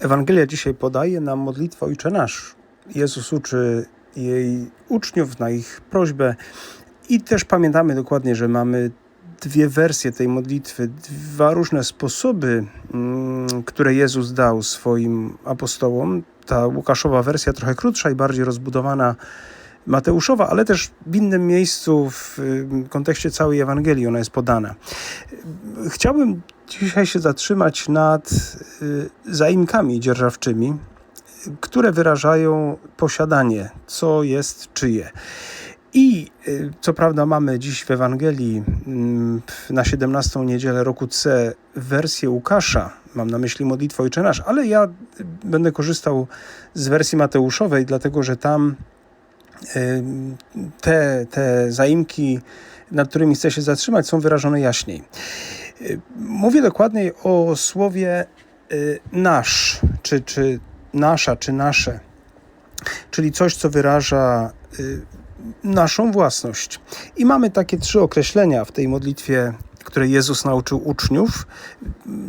Ewangelia dzisiaj podaje nam modlitwę Ojcze Nasz. Jezus uczy jej uczniów na ich prośbę i też pamiętamy dokładnie, że mamy dwie wersje tej modlitwy, dwa różne sposoby, mm, które Jezus dał swoim apostołom. Ta Łukaszowa wersja trochę krótsza i bardziej rozbudowana Mateuszowa, ale też w innym miejscu w y, kontekście całej Ewangelii ona jest podana. Chciałbym dzisiaj się zatrzymać nad y, zaimkami dzierżawczymi, które wyrażają posiadanie, co jest czyje. I y, co prawda mamy dziś w Ewangelii mm, na 17 niedzielę roku C wersję Łukasza, mam na myśli modlitwę Ojcze Nasz, ale ja y, będę korzystał z wersji Mateuszowej, dlatego że tam te, te zaimki, nad którymi chcę się zatrzymać, są wyrażone jaśniej. Mówię dokładniej o słowie nasz, czy, czy nasza, czy nasze, czyli coś, co wyraża naszą własność. I mamy takie trzy określenia w tej modlitwie, które Jezus nauczył uczniów.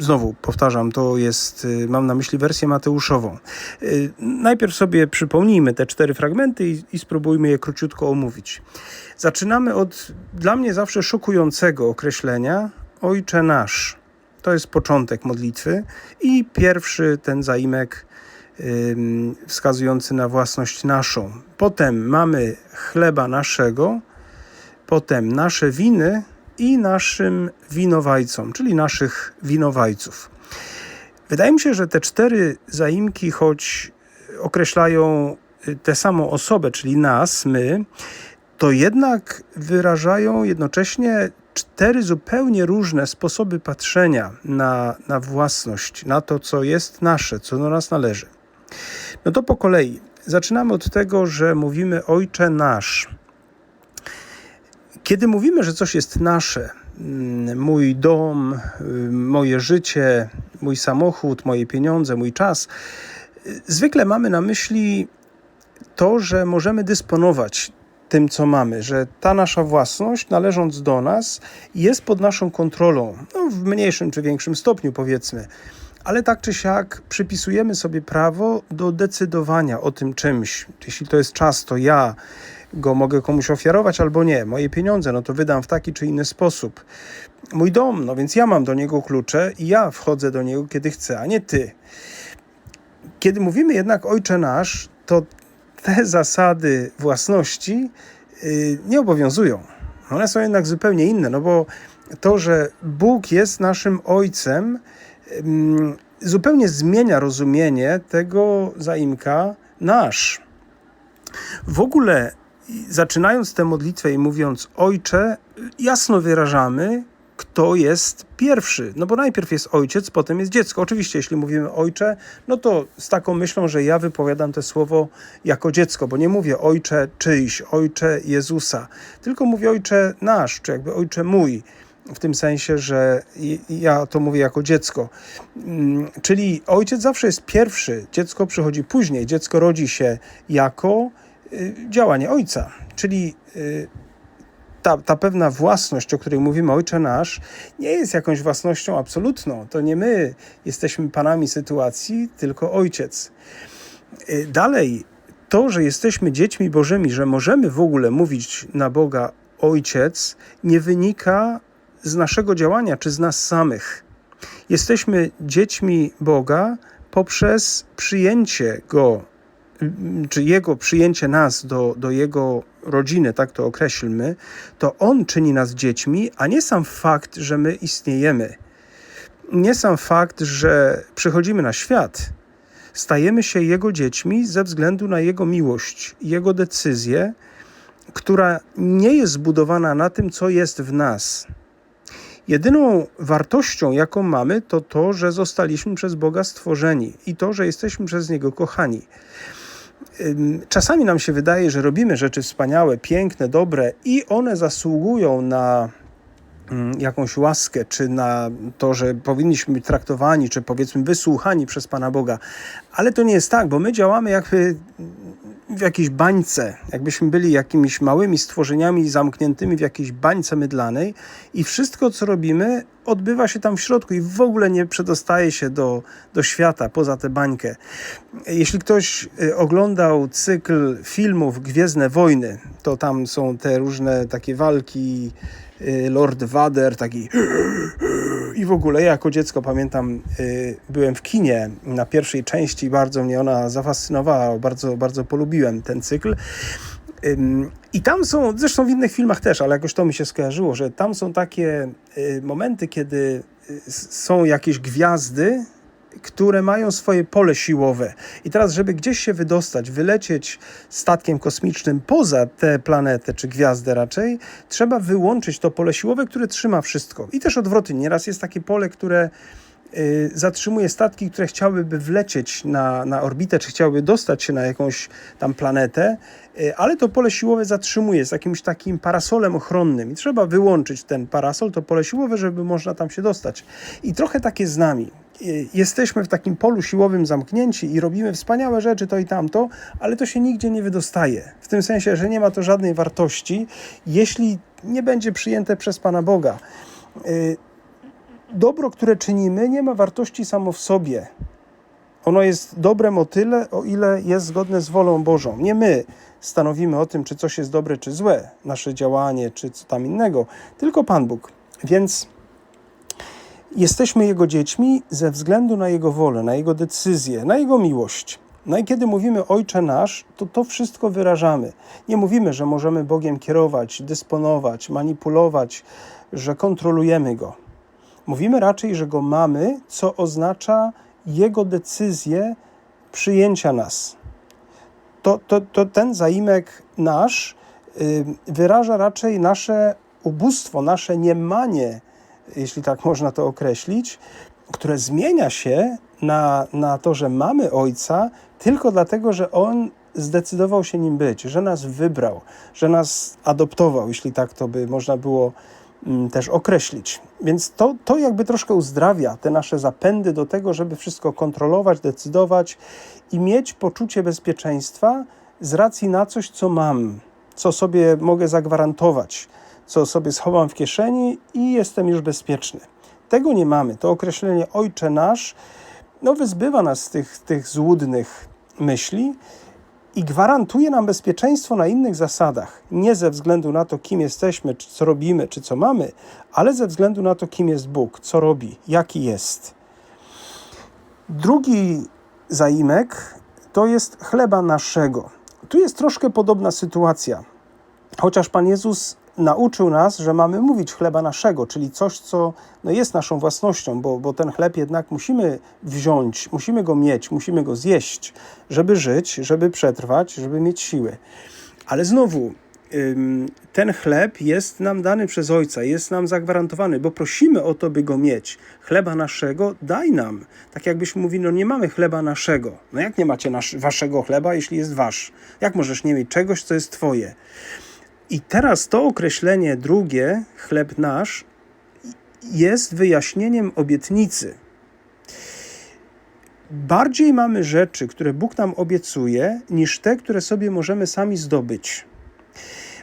Znowu powtarzam, to jest, mam na myśli wersję Mateuszową. Najpierw sobie przypomnijmy te cztery fragmenty i, i spróbujmy je króciutko omówić. Zaczynamy od dla mnie zawsze szokującego określenia Ojcze Nasz. To jest początek modlitwy i pierwszy ten zaimek wskazujący na własność naszą. Potem mamy chleba naszego, potem nasze winy i naszym winowajcom, czyli naszych winowajców. Wydaje mi się, że te cztery zaimki, choć określają y, tę samą osobę, czyli nas, my, to jednak wyrażają jednocześnie cztery zupełnie różne sposoby patrzenia na, na własność, na to, co jest nasze, co do nas należy. No to po kolei. Zaczynamy od tego, że mówimy Ojcze nasz. Kiedy mówimy, że coś jest nasze, mm, mój dom, y, moje życie, mój samochód, moje pieniądze, mój czas, y, zwykle mamy na myśli to, że możemy dysponować tym, co mamy, że ta nasza własność, należąc do nas, jest pod naszą kontrolą, no, w mniejszym czy większym stopniu, powiedzmy ale tak czy siak przypisujemy sobie prawo do decydowania o tym czymś. Jeśli to jest czas, to ja go mogę komuś ofiarować albo nie. Moje pieniądze, no to wydam w taki czy inny sposób. Mój dom, no więc ja mam do niego klucze i ja wchodzę do niego, kiedy chcę, a nie ty. Kiedy mówimy jednak Ojcze Nasz, to te zasady własności yy, nie obowiązują. One są jednak zupełnie inne, no bo to, że Bóg jest naszym Ojcem, zupełnie zmienia rozumienie tego zaimka nasz. W ogóle, zaczynając tę modlitwę i mówiąc Ojcze, jasno wyrażamy, kto jest pierwszy. No bo najpierw jest ojciec, potem jest dziecko. Oczywiście, jeśli mówimy ojcze, no to z taką myślą, że ja wypowiadam to słowo jako dziecko, bo nie mówię ojcze czyjś, ojcze Jezusa, tylko mówię ojcze nasz, czy jakby ojcze mój w tym sensie, że ja to mówię jako dziecko. Mm, czyli ojciec zawsze jest pierwszy, dziecko przychodzi później. Dziecko rodzi się jako y, działanie ojca. Czyli y, ta, ta pewna własność, o której mówimy, Ojcze Nasz, nie jest jakąś własnością absolutną. To nie my jesteśmy panami sytuacji, tylko Ojciec. Y, dalej, to, że jesteśmy dziećmi Bożymi, że możemy w ogóle mówić na Boga Ojciec, nie wynika z naszego działania czy z nas samych. Jesteśmy dziećmi Boga poprzez przyjęcie Go, czy Jego przyjęcie nas do, do Jego rodziny, tak to określmy, to On czyni nas dziećmi, a nie sam fakt, że my istniejemy. Nie sam fakt, że przychodzimy na świat. Stajemy się Jego dziećmi ze względu na Jego miłość, Jego decyzję, która nie jest zbudowana na tym, co jest w nas, Jedyną wartością, jaką mamy, to to, że zostaliśmy przez Boga stworzeni i to, że jesteśmy przez Niego kochani. Czasami nam się wydaje, że robimy rzeczy wspaniałe, piękne, dobre i one zasługują na jakąś łaskę, czy na to, że powinniśmy być traktowani, czy powiedzmy wysłuchani przez Pana Boga. Ale to nie jest tak, bo my działamy jakby w jakiejś bańce, jakbyśmy byli jakimiś małymi stworzeniami zamkniętymi w jakiejś bańce mydlanej i wszystko, co robimy, odbywa się tam w środku i w ogóle nie przedostaje się do, do świata poza tę bańkę. Jeśli ktoś y, oglądał cykl filmów Gwiezdne Wojny, to tam są te różne takie walki y, Lord Vader, taki i w ogóle ja jako dziecko pamiętam, y, byłem w kinie na pierwszej części i bardzo mnie ona zafascynowała, bardzo, bardzo polubiłem ten cykl. I tam są, zresztą w innych filmach też, ale jakoś to mi się skojarzyło, że tam są takie y, momenty, kiedy y, są jakieś gwiazdy, które mają swoje pole siłowe. I teraz, żeby gdzieś się wydostać, wylecieć statkiem kosmicznym poza tę planetę, czy gwiazdę raczej, trzeba wyłączyć to pole siłowe, które trzyma wszystko. I też odwrotnie. Nieraz jest takie pole, które y, zatrzymuje statki, które chciałyby wlecieć na, na orbitę, czy chciałyby dostać się na jakąś tam planetę, y, ale to pole siłowe zatrzymuje z jakimś takim parasolem ochronnym i trzeba wyłączyć ten parasol, to pole siłowe, żeby można tam się dostać. I trochę takie z nami jesteśmy w takim polu siłowym zamknięci i robimy wspaniałe rzeczy, to i tamto, ale to się nigdzie nie wydostaje. W tym sensie, że nie ma to żadnej wartości, jeśli nie będzie przyjęte przez Pana Boga. Y, dobro, które czynimy, nie ma wartości samo w sobie. Ono jest dobrem o tyle, o ile jest zgodne z wolą Bożą. Nie my stanowimy o tym, czy coś jest dobre, czy złe, nasze działanie, czy co tam innego, tylko Pan Bóg. Więc Jesteśmy Jego dziećmi ze względu na Jego wolę, na Jego decyzję, na Jego miłość. No i kiedy mówimy Ojcze nasz, to to wszystko wyrażamy. Nie mówimy, że możemy Bogiem kierować, dysponować, manipulować, że kontrolujemy Go. Mówimy raczej, że Go mamy, co oznacza Jego decyzję przyjęcia nas. To, to, to ten zaimek nasz wyraża raczej nasze ubóstwo, nasze niemanie jeśli tak można to określić, które zmienia się na, na to, że mamy Ojca tylko dlatego, że On zdecydował się nim być, że nas wybrał, że nas adoptował, jeśli tak to by można było mm, też określić. Więc to, to jakby troszkę uzdrawia te nasze zapędy do tego, żeby wszystko kontrolować, decydować i mieć poczucie bezpieczeństwa z racji na coś, co mam, co sobie mogę zagwarantować co sobie schowam w kieszeni i jestem już bezpieczny. Tego nie mamy. To określenie Ojcze Nasz no, wyzbywa nas z tych, tych złudnych myśli i gwarantuje nam bezpieczeństwo na innych zasadach. Nie ze względu na to, kim jesteśmy, czy co robimy, czy co mamy, ale ze względu na to, kim jest Bóg, co robi, jaki jest. Drugi zaimek to jest chleba naszego. Tu jest troszkę podobna sytuacja. Chociaż Pan Jezus nauczył nas, że mamy mówić chleba naszego, czyli coś, co no, jest naszą własnością, bo, bo ten chleb jednak musimy wziąć, musimy go mieć, musimy go zjeść, żeby żyć, żeby przetrwać, żeby mieć siły. Ale znowu, ten chleb jest nam dany przez Ojca, jest nam zagwarantowany, bo prosimy o to, by go mieć. Chleba naszego daj nam. Tak jakbyśmy mówili, no nie mamy chleba naszego. No jak nie macie nasz, waszego chleba, jeśli jest wasz? Jak możesz nie mieć czegoś, co jest twoje? I teraz to określenie drugie, chleb nasz, jest wyjaśnieniem obietnicy. Bardziej mamy rzeczy, które Bóg nam obiecuje, niż te, które sobie możemy sami zdobyć.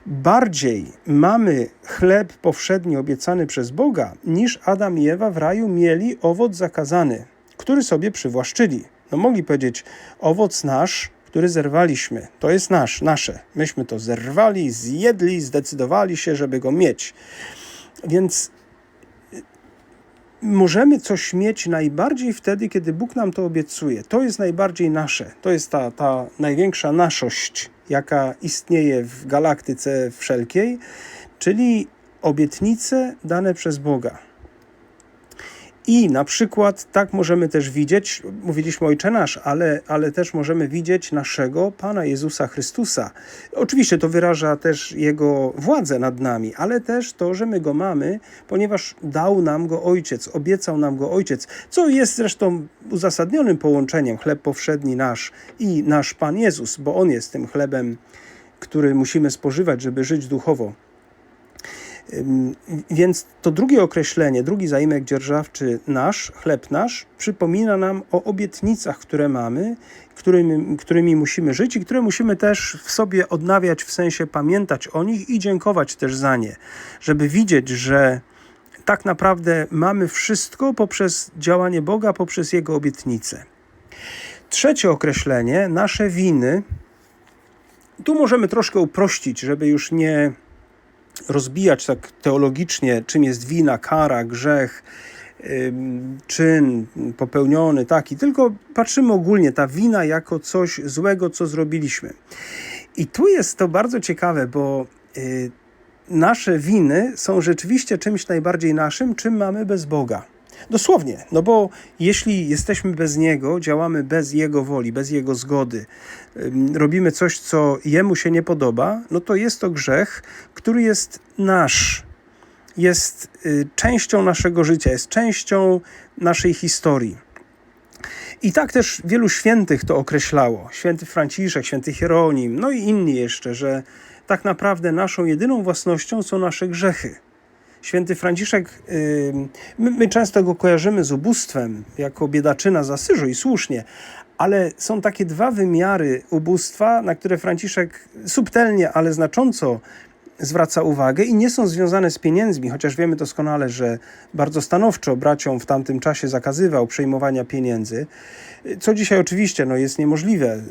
Bardziej mamy chleb powszedni obiecany przez Boga, niż Adam i Ewa w raju mieli owoc zakazany, który sobie przywłaszczyli. No mogli powiedzieć, owoc nasz który zerwaliśmy. To jest nasz, nasze. Myśmy to zerwali, zjedli, zdecydowali się, żeby go mieć. Więc y, możemy coś mieć najbardziej wtedy, kiedy Bóg nam to obiecuje. To jest najbardziej nasze. To jest ta, ta największa naszość, jaka istnieje w galaktyce wszelkiej, czyli obietnice dane przez Boga. I na przykład tak możemy też widzieć, mówiliśmy Ojcze Nasz, ale, ale też możemy widzieć naszego Pana Jezusa Chrystusa. Oczywiście to wyraża też Jego władzę nad nami, ale też to, że my Go mamy, ponieważ dał nam Go Ojciec, obiecał nam Go Ojciec, co jest zresztą uzasadnionym połączeniem chleb powszedni nasz i nasz Pan Jezus, bo On jest tym chlebem, który musimy spożywać, żeby żyć duchowo. Więc to drugie określenie, drugi zaimek dzierżawczy nasz, chleb nasz, przypomina nam o obietnicach, które mamy, którymi, którymi musimy żyć i które musimy też w sobie odnawiać, w sensie pamiętać o nich i dziękować też za nie, żeby widzieć, że tak naprawdę mamy wszystko poprzez działanie Boga, poprzez Jego obietnice. Trzecie określenie, nasze winy. Tu możemy troszkę uprościć, żeby już nie rozbijać tak teologicznie, czym jest wina, kara, grzech, czyn popełniony, taki, tylko patrzymy ogólnie, ta wina jako coś złego, co zrobiliśmy. I tu jest to bardzo ciekawe, bo y, nasze winy są rzeczywiście czymś najbardziej naszym, czym mamy bez Boga. Dosłownie, no bo jeśli jesteśmy bez Niego, działamy bez Jego woli, bez Jego zgody, robimy coś, co Jemu się nie podoba, no to jest to grzech, który jest nasz, jest y, częścią naszego życia, jest częścią naszej historii. I tak też wielu świętych to określało. Święty Franciszek, święty Hieronim, no i inni jeszcze, że tak naprawdę naszą jedyną własnością są nasze grzechy. Święty Franciszek, my, my, często go kojarzymy z ubóstwem, jako biedaczyna z Asyżu i słusznie, ale są takie dwa wymiary ubóstwa, na które Franciszek subtelnie, ale znacząco zwraca uwagę i nie są związane z pieniędzmi, chociaż wiemy doskonale, że bardzo stanowczo braciom w tamtym czasie zakazywał przejmowania pieniędzy, co dzisiaj oczywiście no, jest niemożliwe,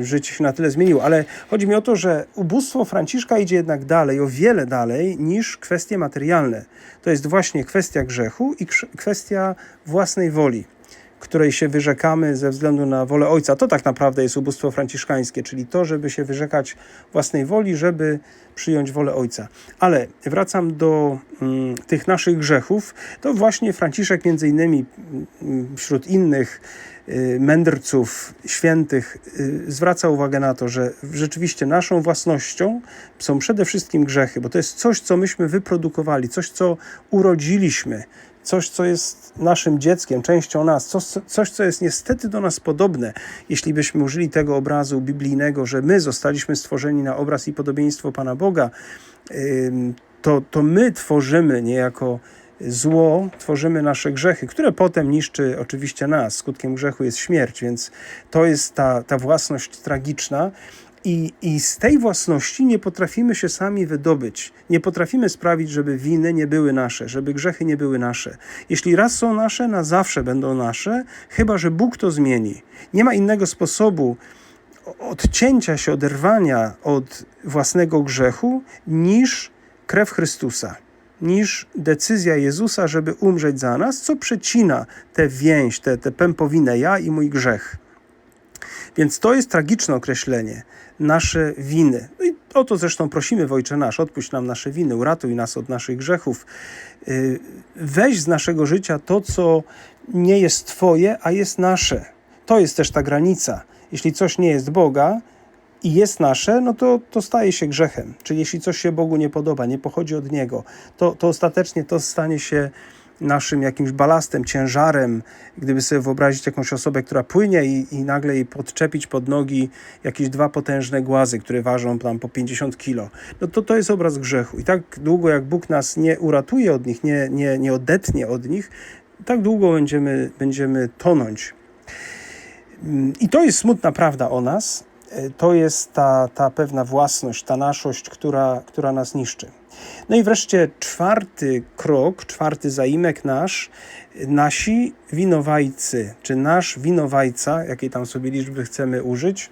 życie się na tyle zmieniło, ale chodzi mi o to, że ubóstwo Franciszka idzie jednak dalej, o wiele dalej niż kwestie materialne. To jest właśnie kwestia grzechu i kwestia własnej woli której się wyrzekamy ze względu na wolę Ojca. To tak naprawdę jest ubóstwo franciszkańskie, czyli to, żeby się wyrzekać własnej woli, żeby przyjąć wolę Ojca. Ale wracam do mm, tych naszych grzechów. To właśnie Franciszek między innymi mm, wśród innych y, mędrców świętych y, zwraca uwagę na to, że rzeczywiście naszą własnością są przede wszystkim grzechy, bo to jest coś, co myśmy wyprodukowali, coś, co urodziliśmy, coś, co jest naszym dzieckiem, częścią nas, coś, coś, co jest niestety do nas podobne, jeśli byśmy użyli tego obrazu biblijnego, że my zostaliśmy stworzeni na obraz i podobieństwo Pana Boga, to, to my tworzymy niejako zło, tworzymy nasze grzechy, które potem niszczy oczywiście nas. Skutkiem grzechu jest śmierć, więc to jest ta, ta własność tragiczna. I, I z tej własności nie potrafimy się sami wydobyć. Nie potrafimy sprawić, żeby winy nie były nasze, żeby grzechy nie były nasze. Jeśli raz są nasze, na zawsze będą nasze, chyba że Bóg to zmieni. Nie ma innego sposobu odcięcia się, oderwania od własnego grzechu niż krew Chrystusa, niż decyzja Jezusa, żeby umrzeć za nas, co przecina tę więź, tę, tę pępowinę ja i mój grzech. Więc to jest tragiczne określenie. Nasze winy. No i o to zresztą prosimy w Ojcze Nasz. Odpuść nam nasze winy, uratuj nas od naszych grzechów. Y, weź z naszego życia to, co nie jest Twoje, a jest nasze. To jest też ta granica. Jeśli coś nie jest Boga i jest nasze, no to, to staje się grzechem. Czyli jeśli coś się Bogu nie podoba, nie pochodzi od Niego, to, to ostatecznie to stanie się naszym jakimś balastem, ciężarem, gdyby sobie wyobrazić jakąś osobę, która płynie i, i nagle jej podczepić pod nogi jakieś dwa potężne głazy, które ważą tam po 50 kilo, no to to jest obraz grzechu. I tak długo jak Bóg nas nie uratuje od nich, nie, nie, nie odetnie od nich, tak długo będziemy, będziemy tonąć. I to jest smutna prawda o nas. To jest ta, ta pewna własność, ta naszość, która, która nas niszczy. No i wreszcie czwarty krok, czwarty zaimek nasz, nasi winowajcy, czy nasz winowajca, jakiej tam sobie liczby chcemy użyć.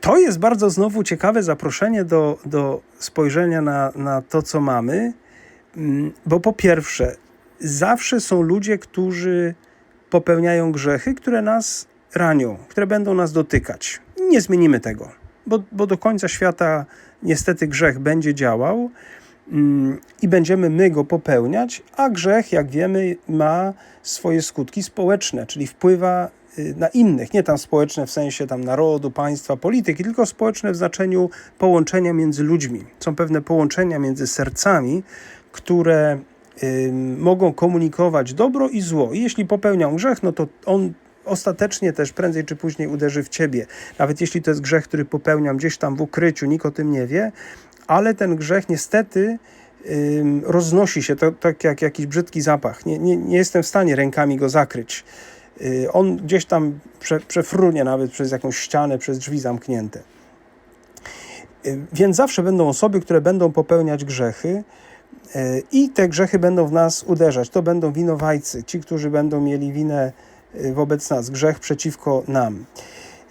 To jest bardzo znowu ciekawe zaproszenie do, do spojrzenia na, na to, co mamy, mm, bo po pierwsze, zawsze są ludzie, którzy popełniają grzechy, które nas ranią, które będą nas dotykać. Nie zmienimy tego, bo, bo do końca świata niestety grzech będzie działał mm, i będziemy my go popełniać, a grzech, jak wiemy, ma swoje skutki społeczne, czyli wpływa y, na innych, nie tam społeczne w sensie tam narodu, państwa, polityki, tylko społeczne w znaczeniu połączenia między ludźmi. Są pewne połączenia między sercami, które y, mogą komunikować dobro i zło. I jeśli popełniam grzech, no to on ostatecznie też prędzej czy później uderzy w ciebie. Nawet jeśli to jest grzech, który popełniam gdzieś tam w ukryciu, nikt o tym nie wie, ale ten grzech niestety roznosi się, to, tak jak jakiś brzydki zapach. Nie, nie, nie jestem w stanie rękami go zakryć. Y, on gdzieś tam prze, przefrunie nawet przez jakąś ścianę, przez drzwi zamknięte. Y, Więc zawsze będą osoby, które będą popełniać grzechy y, i te grzechy będą w nas uderzać. To będą winowajcy, ci, którzy będą mieli winę wobec nas, grzech przeciwko nam.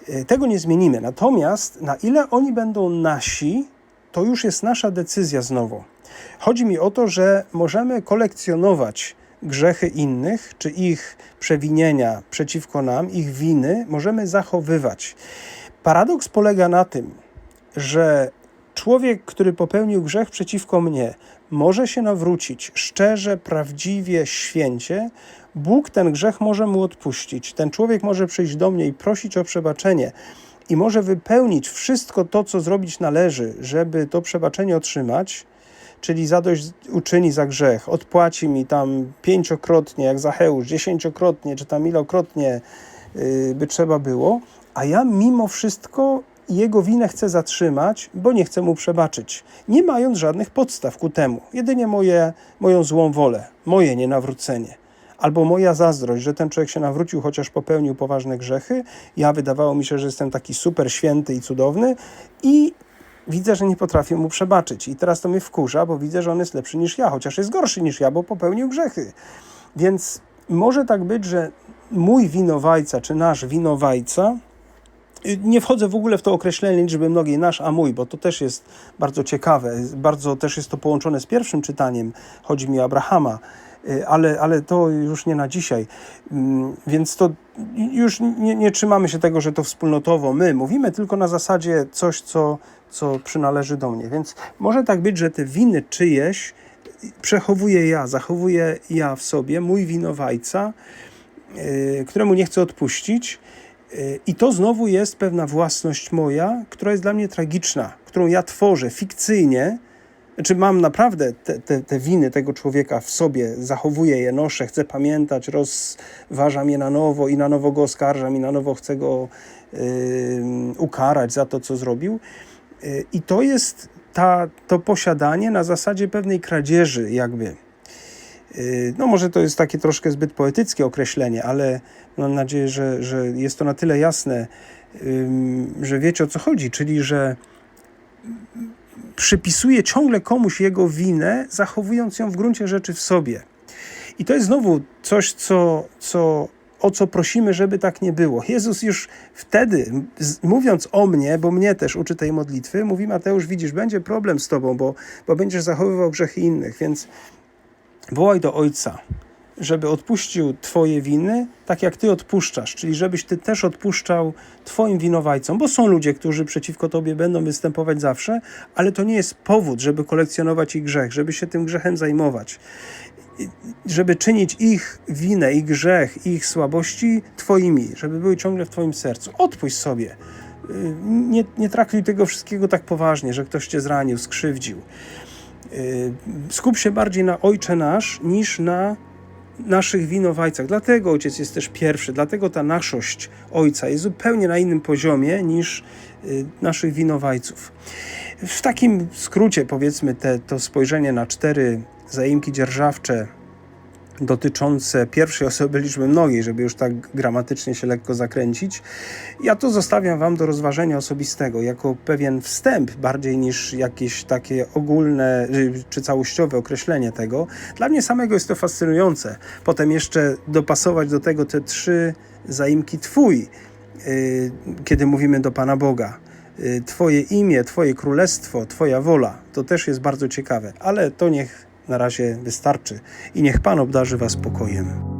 Y, Tego nie zmienimy. Natomiast na ile oni będą nasi, to już jest nasza decyzja znowu. Chodzi mi o to, że możemy kolekcjonować grzechy innych, czy ich przewinienia przeciwko nam, ich winy, możemy zachowywać. Paradoks polega na tym, że człowiek, który popełnił grzech przeciwko mnie, może się nawrócić szczerze, prawdziwie, święcie. Bóg ten grzech może mu odpuścić. Ten człowiek może przyjść do mnie i prosić o przebaczenie i może wypełnić wszystko to, co zrobić należy, żeby to przebaczenie otrzymać, czyli zadość uczyni za grzech, odpłaci mi tam pięciokrotnie, jak Zacheusz, dziesięciokrotnie, czy tam ilokrotnie yy, by trzeba było, a ja mimo wszystko jego winę chcę zatrzymać, bo nie chcę mu przebaczyć, nie mając żadnych podstaw ku temu. Jedynie moje, moją złą wolę, moje nienawrócenie. Albo moja zazdrość, że ten człowiek się nawrócił, chociaż popełnił poważne grzechy. Ja wydawało mi się, że jestem taki super święty i cudowny i widzę, że nie potrafię mu przebaczyć. I teraz to mnie wkurza, bo widzę, że on jest lepszy niż ja, chociaż jest gorszy niż ja, bo popełnił grzechy. Więc może tak być, że mój winowajca, czy nasz winowajca, nie wchodzę w ogóle w to określenie liczby mnogiej nasz, a mój, bo to też jest bardzo ciekawe. Bardzo też jest to połączone z pierwszym czytaniem. Chodzi mi o Abrahama, y, ale, ale to już nie na dzisiaj. Mm, Więc to już nie, nie trzymamy się tego, że to wspólnotowo my. Mówimy tylko na zasadzie coś, co, co przynależy do mnie. Więc może tak być, że te winy czyjeś przechowuję ja, zachowuję ja w sobie, mój winowajca, y, któremu nie chcę odpuścić. Y, I to znowu jest pewna własność moja, która jest dla mnie tragiczna, którą ja tworzę fikcyjnie. Znaczy, mam naprawdę te, te, te winy tego człowieka w sobie, zachowuję je, noszę, chcę pamiętać, rozważam je na nowo i na nowo go oskarżam i na nowo chcę go yy, ukarać za to, co zrobił. Yy, I to jest ta, to posiadanie na zasadzie pewnej kradzieży, jakby. Yy, No, może to jest takie troszkę zbyt poetyckie określenie, ale mam nadzieję, że, że jest to na tyle jasne, że wiecie o co chodzi, czyli że przypisuje ciągle komuś jego winę, zachowując ją w gruncie rzeczy w sobie. I to jest znowu coś, co, co, o co prosimy, żeby tak nie było. Jezus już wtedy, mówiąc o mnie, bo mnie też uczy tej modlitwy, mówi Mateusz, widzisz, będzie problem z tobą, bo, bo będziesz zachowywał grzechy innych, więc wołaj do Ojca, żeby odpuścił Twoje winy, tak jak Ty odpuszczasz, czyli żebyś Ty też odpuszczał Twoim winowajcom, bo są ludzie, którzy przeciwko Tobie będą występować zawsze, ale to nie jest powód, żeby kolekcjonować ich grzech, żeby się tym grzechem zajmować, żeby czynić ich winę, ich grzech, ich słabości Twoimi, żeby były ciągle w Twoim sercu. Odpuść sobie. Nie, nie traktuj tego wszystkiego tak poważnie, że ktoś Cię zranił, skrzywdził. Y, skup się bardziej na Ojcze Nasz niż na naszych winowajcach. Dlatego Ojciec jest też pierwszy, dlatego ta naszość Ojca jest zupełnie na innym poziomie niż y, naszych winowajców. W takim skrócie powiedzmy te, to spojrzenie na cztery zaimki dzierżawcze dotyczące pierwszej osoby liczby mnogiej, żeby już tak gramatycznie się lekko zakręcić. Ja to zostawiam Wam do rozważenia osobistego, jako pewien wstęp, bardziej niż jakieś takie ogólne y, czy całościowe określenie tego. Dla mnie samego jest to fascynujące. Potem jeszcze dopasować do tego te trzy zaimki Twój, y, kiedy mówimy do Pana Boga. Y, Twoje imię, Twoje królestwo, Twoja wola. To też jest bardzo ciekawe, ale to niech na razie wystarczy i niech Pan obdarzy Was pokojem.